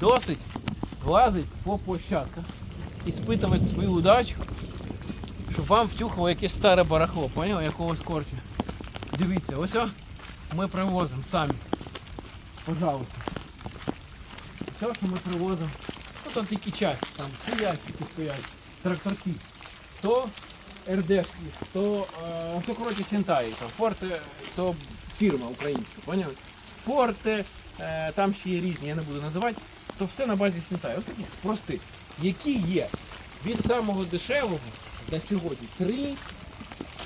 досить лазить по площадках і спитувати свою удачу, щоб вам втюхало якесь старе барахло, поняв, якогось корчу. Дивіться, ось ми привозимо самі. Пожалуйста. Все, що ми привозимо. Ну там тільки часть, там ящики стоять, тракторці. То РД, то, е, то коротше Сінтаї, там Форте, то фірма українська, поняли? Форте, е, там ще є різні, я не буду називати, то все на базі Сінтаї. Ось таких простих, які є від самого дешевого на сьогодні 3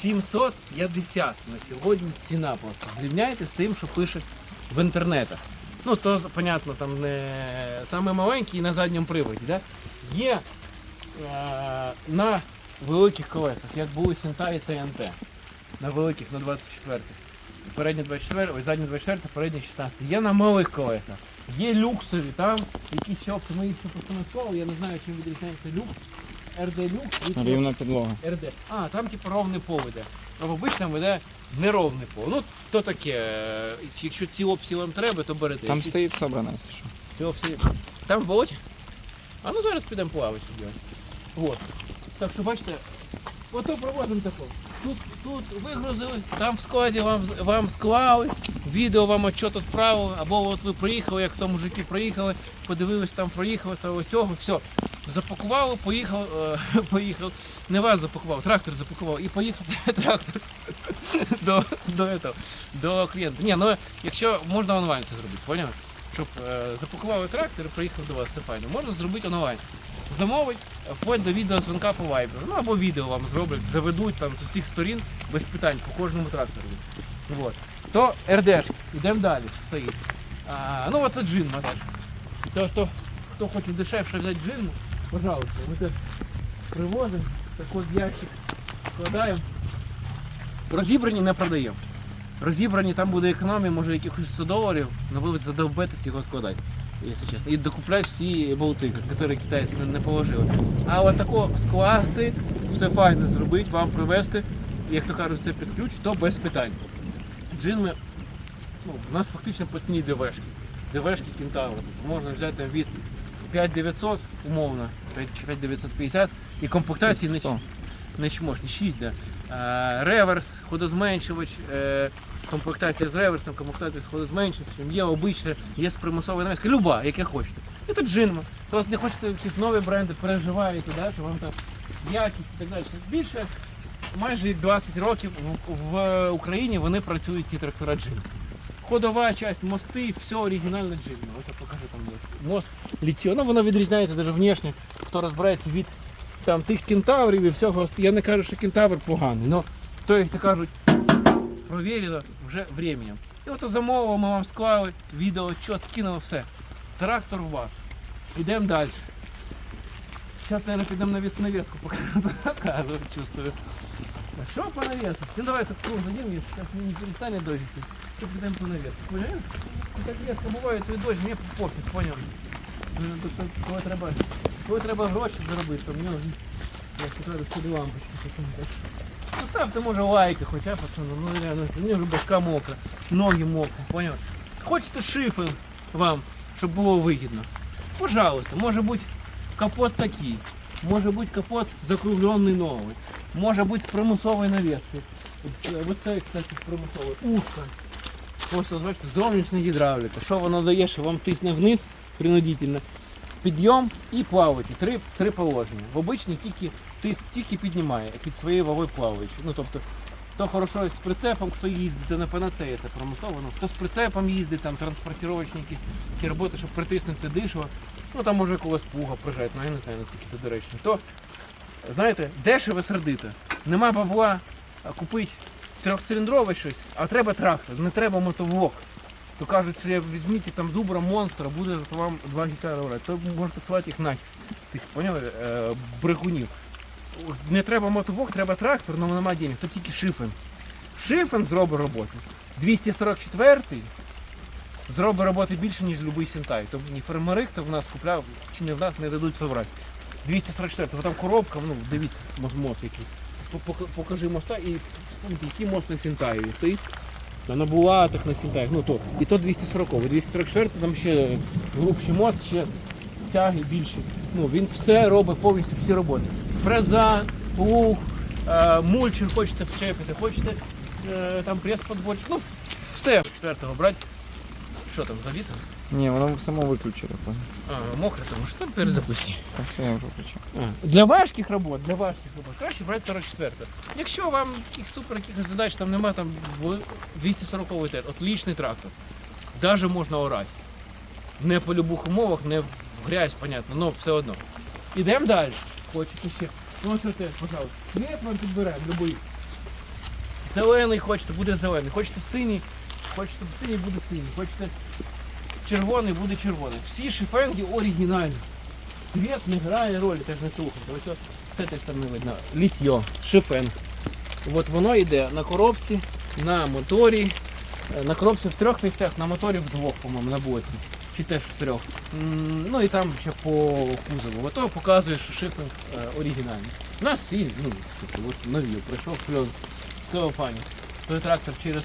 750 на сьогодні ціна просто. Зрівняйте з тим, що пише в інтернетах. Ну, то, понятно, там не саме і на задньому приводі. Да? Є е, на великих колесах, як були Сінта і ТНТ. На великих, на 24 Передні 24, ой, задні 24, передні 16. Є на малих колесах. Є люксові, там якісь опції, ми їх ще просто не склали, я не знаю, чим відрізняється люкс. РД люкс від Рівна підлога. РД. А, там типу ровний пол веде. А в обичному веде неровний пол. Ну, то таке. е, Якщо ці опції вам треба, то берете. Там Якщо стоїть собрана, якщо що. ці опції. Там в болоті? А ну зараз підемо плавати. Вот. Так що бачите, ото проводимо тако. Тут, тут вигрузили, там в складі вам, вам склали, відео вам отчет відправили, або от ви приїхали, як то мужики приїхали, подивились, там проїхали, та оцього, все. Запакували, поїхав, е, поїхав. Не вас запакував, трактор запакував і поїхав трактор до, до, этого, до клієнта. Ні, ну якщо можна онлайн це зробити, поняв? Щоб е, запакували трактор і приїхав до вас, все файно. Можна зробити онлайн. Замовить, вплоть до відеозвонка по Viber. Ну або відео вам зроблять, заведуть там з усіх сторін без питань по кожному трактору. Вот. То РДш, йдемо далі, стоїть. А, ну от джин модель. То, хто, хто хоче дешевше взяти джин, пожалуйста, ми це привозимо, так от ящик складаємо. Розібрані не продаємо. Розібрані там буде економія, може якихось 100 доларів, але ви задовбетесь його складати, якщо чесно. І докупляти всі болти, які китайці не- положили. А от тако скласти, все файно зробити, вам привезти, як то кажуть, все під ключ, то без питань. Джин ми, ну, у нас фактично по ціні ДВшки. ДВшки кентаври. Тобто можна взяти там від 5900 умовно, 5950 і комплектації не, не чмошні, 6, да. Е, реверс, ходозменшувач, е, комплектація з реверсом, комплектація з ходозменшувачем, є обична, є з примусовою навіска, люба, яке хочете. І тут джинма. То от не хочете якісь нові бренди, переживаєте, да, що вам там якість і так далі. Більше майже 20 років в, Україні вони працюють ці трактора джин. Ходова часть, мости, все оригінальне джин. Ось я покажу там мост літіо. Ну воно відрізняється навіть внешне, хто розбирається від там тих кентаврів і всього. Я не кажу, що кентавр поганий, але то як то кажуть, провірено вже временем. І от замовили, ми вам склали відео, що скинули все. Трактор у вас. Йдемо далі. Зараз, наверное, підемо на навеску покажу, чувствую. Що по навесу? Ну давай тут круг дадим, если сейчас не перестанет дождь, то підемо по навесу. Понял? Ну, Так рідко буває, то і дощ, мені пофіг, поняв. Ну, треба, коли треба гроші заробити, то мені то кажуть, сюди лампочку. посунути. Ну ставте може лайки, хоча пацани, ну реально, мені вже башка мокра, ноги мокрі, поняв? Хочете шифи вам, щоб було вигідно? Пожалуйста, може бути капот такий, може бути капот закруглений новий, може бути з примусовою навіскою. Оце, кстати, з примусовою. Ушко. Ось, бачите, зовнішня гідравліка. Що воно дає, що вам тисне вниз принудительно. Підйом і плаваючи. Три, три положення. В обичній тільки, тільки піднімає під своєю вагою плаваючи. Ну, тобто, хто хорошо з прицепом, хто їздить, то не панацея це промислово. Ну, хто з прицепом їздить, там транспортировочні якісь роботи, щоб притиснути дишло. Ну там може когось пуга прижать, ну я не знаю, наскільки це доречно. То, знаєте, дешево сердито. Нема бабла купити трьохциліндрове щось, а треба трактор, не треба мотовок. То кажуть, що я візьміть там зубра монстра, буде вам 2 гектари орати. То можете свати їх нахер. Ти поняли? Е, брехунів. Не треба мотовок, треба трактор, але немає денег, то тільки шифен. Шифен зробить роботу. 244-й зробить роботи більше, ніж будь-який сінтай. Тобто ні фермери, хто в нас купляв, чи не в нас не дадуть соврати. 244, бо там коробка, ну дивіться мост, який. Покажи моста і який мост на Сінтаєві стоїть. на набулатах, на сінтах, ну то, і то 240 244 там ще грубший мост, ще тяги більші. Ну, він все робить повністю всі роботи. Фреза, плуг, е, мульчер хочете вчепити, хочете е, там прес подборчик, ну все. Четвертого брати. Що там, завісив? Ні, воно само виключило. А, мокре, тому що там перезапусти. Так що я вже включив. А, Для важких робот, для важких робот краще брати 44. Якщо вам таких супер якихось задач там немає, там в- 240 тет, отличний трактор. Даже можна орати. Не по любих умовах, не в грязь, понятно, але все одно. Ідемо далі. Хочете ще. Ну ось те, пожалуйста. Цвет вам підберемо, любий. Зелений хочете, буде зелений. Хочете синій, хочете синій, буде синій. Хочете червоний, буде червоний. Всі шифенги оригінальні. Цвет не грає ролі, теж не слухайте. Ось о- з цієї сторони видно. Літьо, шифен. От воно йде на коробці, на моторі. Е, На коробці в трьох місцях, на моторі в двох, по-моєму, на боці. Чи теж в трьох. Ну і там ще по кузову. Ото показує, що шифен е, оригінальний. У нас всі, ну, типу, от нові, прийшов кльон в целофані. Той трактор через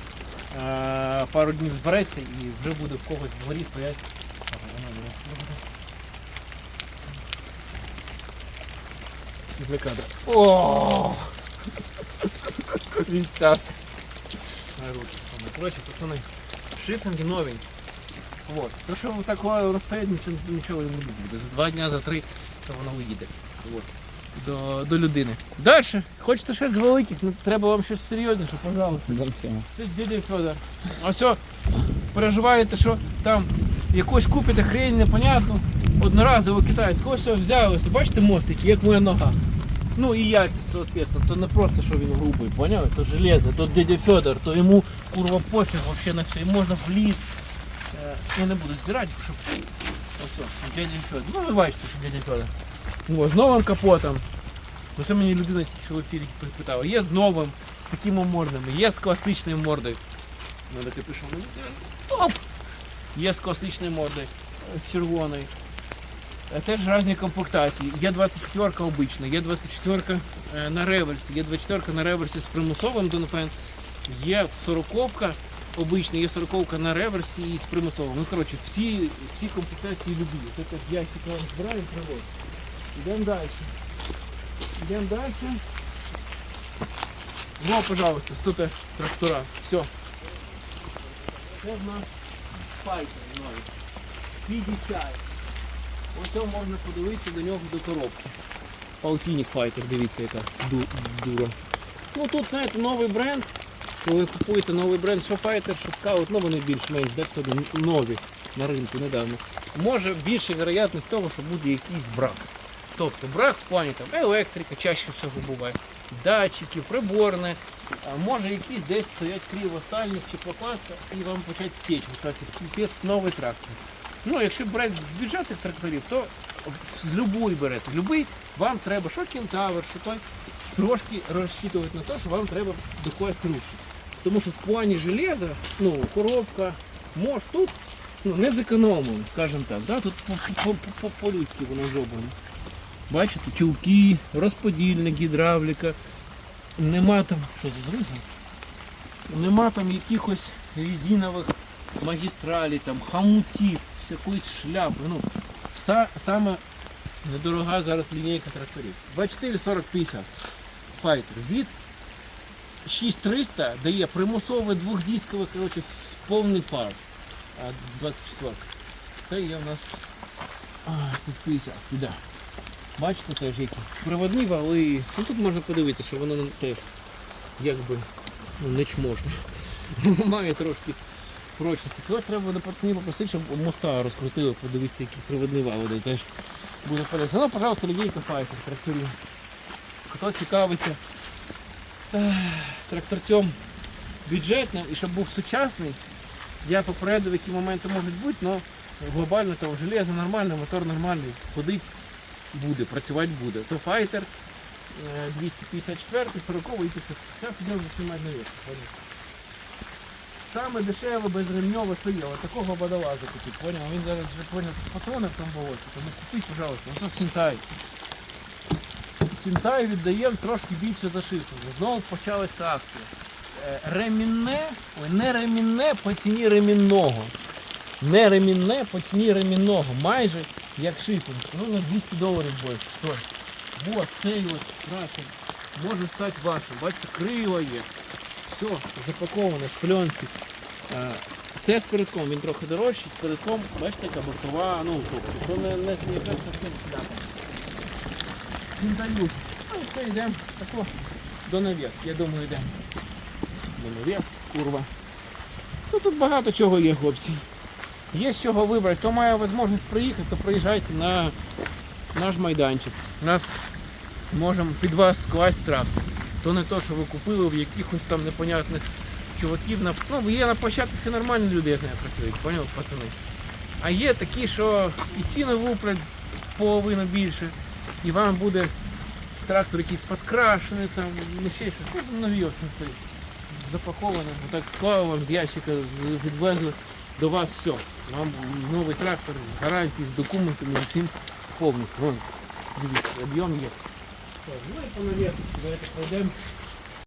е, пару днів збереться і вже буде в когось в дворі стоять. Для кадра. О! Він стався. Короче, пацаны, шифинги новенькие. Вот. То, що такое розстоять, нічого, нічого не буде. За два дня, за три, то воно уїде. Вот. До, до людини. Далі. Хочете щось з великих, ну треба вам щось серйозніше, пожалуйста. Це дядя Федор. А все, переживаєте, що там якусь купите хрень непонятну, одноразово китайську, ось все взялися. Бачите мостики, як моя нога. Ну і якість, соответственно, то не просто, що він грубий, поняли? То железо, то дядя Федор, то йому курва пофіг вообще на все. І можна в ліс. Е, Я не буду збирати, щоб ось дядя Федор. Ну ви бачите, що дядя Федор. О, з новим капотом. Ну це мені людина тільки в ефірі питала. Є з новим, з такими мордами, є з класичною мордою. Ну так я пишу, ну, оп! Є з класичною мордою, з червоною. Е, Теж різні комплектації. Є 24 обична, є 24 е, на реверсі, є 24 на реверсі з примусовим Донфен, є 40 обична, є 40 на реверсі і з примусовим. Ну, коротше, всі, всі комплектації любі. Це так ящик вам збираємо, приводимо. Йдемо далі. Йдемо далі. Ну, пожалуйста, тут трактора. Все. Це в нас файтер новий. 50. Ось можна подивитися до нього до коробки. Полтинник файтер, дивіться яка ду- дура. Ну тут, знаєте, новий бренд. Коли ви купуєте новий бренд, що файтер, що скаут, ну вони більш-менш де все одно нові на ринку недавно. Може більша вероятність того, що буде якийсь брак. Тобто брак в плані там електрика, чаще всього буває, датчики, приборне, а може якісь десь стоять криво сальник чи прокладка і вам почать течь. Піпець новий трактор. Ну, якщо брати з бюджетних тракторів, то з любой берете. Любий вам треба, що кентавр, що той, трошки розчитувати на те, що вам треба докласти руки. Тому що в плані железа, ну, коробка, мож тут ну, не зекономлено, скажімо так. Да? Тут по- по- по- по-людськи воно зроблено. Бачите, чулки, розподільник, гідравліка. Нема там, що за зрізом? Нема там якихось резинових магістралей, там, хамутів, якоїсь шляпи. Ну, са, саме недорога зараз лінійка тракторів. 24 40 50 файтер. Від 6300 дає примусовий двохдисковий, коротше, повний фар. 24. Це є в нас а, це 50. Туди. Бачите теж які. Приводні вали. Ну тут можна подивитися, що воно теж якби ну, не чможне. Має трошки прочності. Когось треба на пацанів попросити, щоб моста розкрутили, подивитися, які приводні вали теж буде полезно. Ну, пожалуйста, лінійка файтер, тракторів. Хто цікавиться тракторцем бюджетним і щоб був сучасний, я попередив, які моменти можуть бути, але глобально там железо нормальне, мотор нормальний, ходить буде, працювати буде. То файтер е, 254, 40 і 500. Зараз йдемо вже знімати на. Саме дешеве, безремньове, що є. Такого водолаза купить, поняв? Він зараз вже поняв патрони в тому болоті, тому купіть, пожалуйста, ось Сінтай. Сінтай віддаємо трошки більше за шифру. Знову почалась та акція. е, ремінне, ой, не ремінне по ціні ремінного. Не ремінне по ціні ремінного. Майже як шифінг. Ну на 200 доларів більше. Що? Вот цей от трактор може стати вашим. Бачите, крила є. Все, запаковане в пленці. Е, Це з передком, він трохи дорожчий, з передком, бачите, яка бортова, ну, тобто, то не, не, не перша шляпа. Кіндалюк. Ну, все, йдемо тако до навіс. Я думаю, йдемо. До навіс, курва. Ну тут багато чого є, хлопці. Є з чого вибрати. Хто має можливість приїхати, то приїжджайте на наш майданчик. У нас можемо під вас скласти трактор. То не то, що ви купили в якихось там непонятних чуваків. Ну, є на площадках і нормальні люди, я знаю, працюють, поняв, пацани. А є такі, що і ціни вуплять половину більше, і вам буде трактор якийсь підкрашений, там, не ще щось. Ну, нові общем, стоїть. Запаковане, так склали вам з ящика, відвезли до вас все. Вам новий трактор з гарантією, з документами, з повністю. Вон, дивіться, об'єм є. Ну і по навісу, давайте пройдемо.